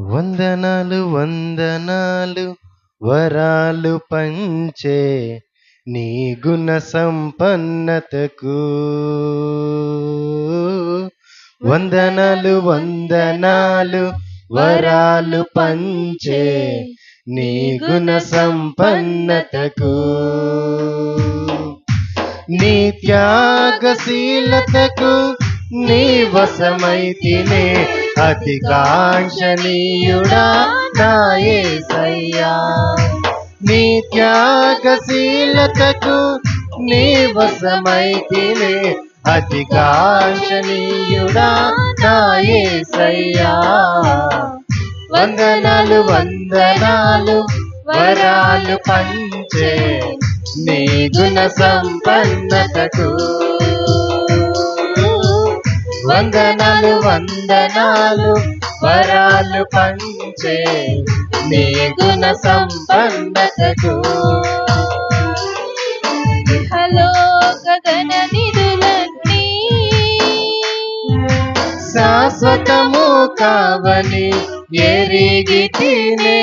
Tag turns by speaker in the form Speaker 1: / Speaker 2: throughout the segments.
Speaker 1: వందనాలు వందనాలు వరాలు పంచే నీ గుణ సంపన్నతకు. వందనాలు వందనాలు వరాలు పంచే నీ గుణ సంపన్నతకు. నీ త్యాగశీలతకు నీ వసమైతినే అతి కాంక్షణీయుడా నాయే సయ్యా. నీ త్యాగశీలతకు నీ వశమైతినే అతి కాంక్షణీయుడా నాయే సయ్యా. వందనాలు వందనాలు వరాలు పంచే నీ గుణ సంపన్నతకు వందనాలు వందనాలు వరాలు పంచే నీ గుణ సంపన్నతకు.
Speaker 2: గగన నిధులన్నీ
Speaker 1: శాశ్వతము కావని ఎరిగి తినే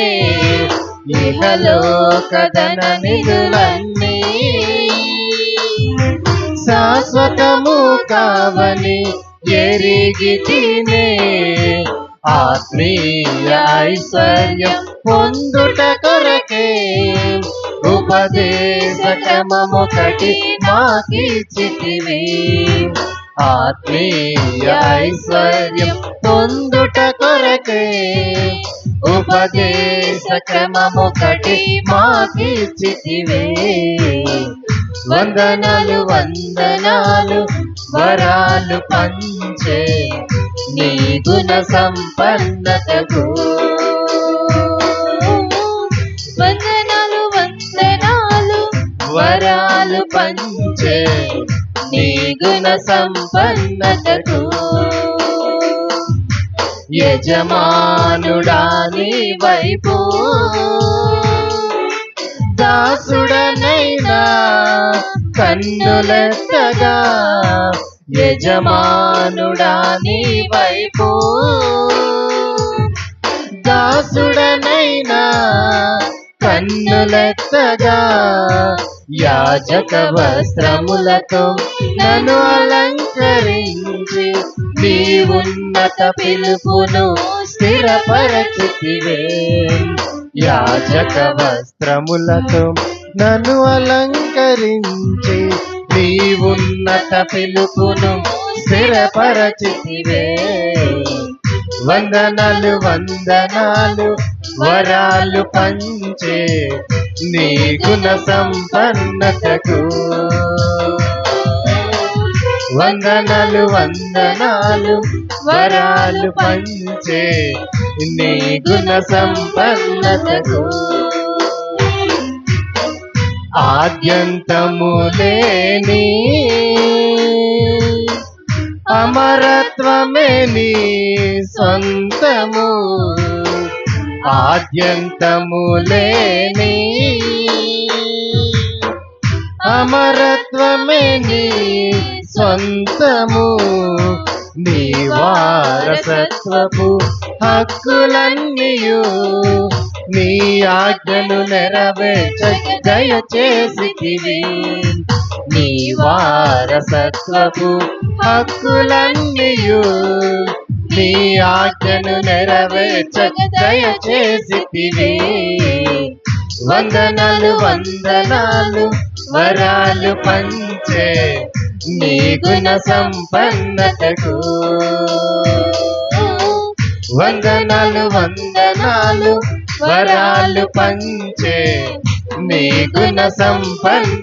Speaker 1: ఇహలో కదన నిధులన్నీ శాశ్వతము కావని ఎరిగి తినే ఆత్మీయ ఐశ్వర్యం పొందుట కొరకే. ఉపదేశకమొకటి క్రమమొకటి మాకిచ్చితివి ఆత్మీయ ఐశ్వర్యం పొందుట కొరకే. ఉపదేశకమొకటి క్రమమొకటి మాకిచ్చితివే వందనాలు వందనాలు వరాలు పంచే నీ గుణ సంపన్నతకు.
Speaker 2: వందనాలు వందనాలు
Speaker 1: వరాలు పంచే నీ గుణ సంపన్నతకు. యజమానుడా నీ వైపు దాసుడ కన్నులెత్తగా. యజమానుడా నీ వైపు. దాసుడనైనా కన్నులెత్తగా. యాజక వస్త్రములతో నన్ను అలంకరించి నీ ఉన్నత పిలుపును స్థిరపరచితివే. యాజక వస్త్రములతో నన్ను అలంకరించి నీ ఉన్నత పిలుపును స్థిరపరచితివే. వందనాలు వందనాలు వరాలు పంచే నీ గుణ సంపన్నతకు. వందనాలు వందనాలు వరాలు పంచే నీ గుణ సంపన్నతకు. ఆద్యంతము లేని అమరత్వమే నీ సొంతము ఆద్యంతము లేని అమరత్వమే నీ సొంతము నీ వారసత్వపు హక్కులన్నీయు నీ ఆజ్ఞను నెరవేర్చ దయచేసితివి. నీ వారసత్వపు హక్కులన్నీయు నీ ఆజ్ఞను నెరవేర్చ దయచేసితివి. వందనాలు వందనాలు వరాలు పంచే నీ గుణ సంపన్నతకు. వందనాలు వందనాలు వరాలు పంచే నీ గుణ సంపన్న